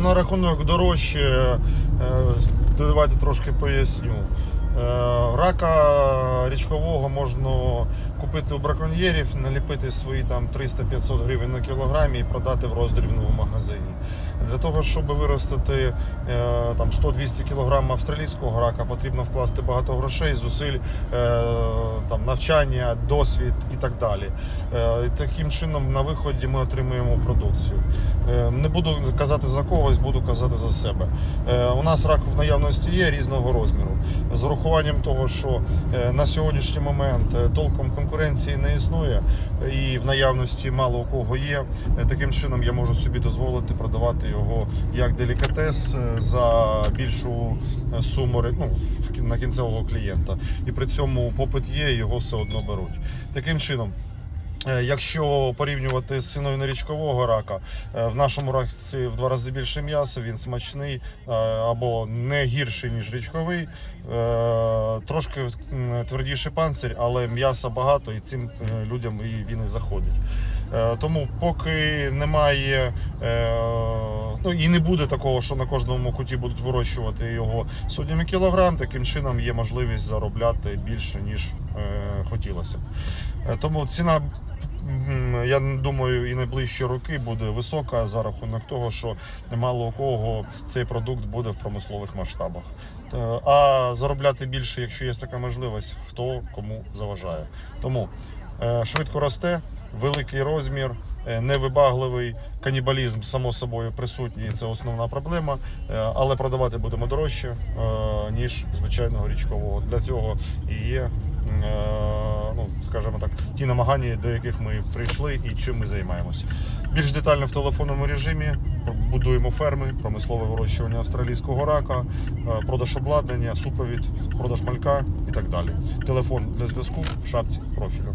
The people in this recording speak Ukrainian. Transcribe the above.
на рахунок дорожче, е, давайте трошки поясню. Е, Рака річкового можна купити у браконьєрів, наліпити свої там 300-500 гривень на кілограмі і продати в роздрібному магазині. Для того, щоб виростити е, там 100-200 кг австралійського рака, потрібно вкласти багато грошей, зусиль, е, там, навчання, досвід і так далі. І Таким чином на виході ми отримуємо продукцію. Не буду казати за когось, буду казати за себе. У нас рак в наявності є різного розміру. З урахуванням того, що е, на сьогоднішній момент е, толком конкуренції не існує і в наявності мало у кого є. е, Таким чином я можу собі дозволити продавати його як делікатес е, за більшу е, суму ну, на кінцевого клієнта. І при цьому попит є, його все одно беруть. Таким чином. Е, Якщо порівнювати з ціною нерічкового рака, е, в нашому раці в два рази більше м'яса, він смачний е, або не гірший, ніж річковий. Трошки твердіший панцир, але м'яса багато і цим людям і він і заходить. Тому поки немає, ну і не буде такого, що на кожному куті будуть вирощувати його сотнями кілограм, таким чином є можливість заробляти більше, ніж е, хотілося б. Тому ціна, я думаю, і найближчі роки буде висока за рахунок того, що мало у кого цей продукт буде в промислових масштабах. Е, А заробляти більше, якщо є така можливість, хто кому заважає. Тому е, швидко росте, великий розмір, е, невибагливий канібалізм, само собою присутній. Це основна проблема. Але продавати будемо дорожче, ніж звичайного річкового. Для цього і є, скажімо так, ті намагання, до яких ми прийшли і чим ми займаємося. Більш детально в телефонному режимі будуємо ферми, промислове вирощування австралійського рака, е, продаж обладнання, супровід, продаж малька і так далі. Телефон для зв'язку в шапці профілю.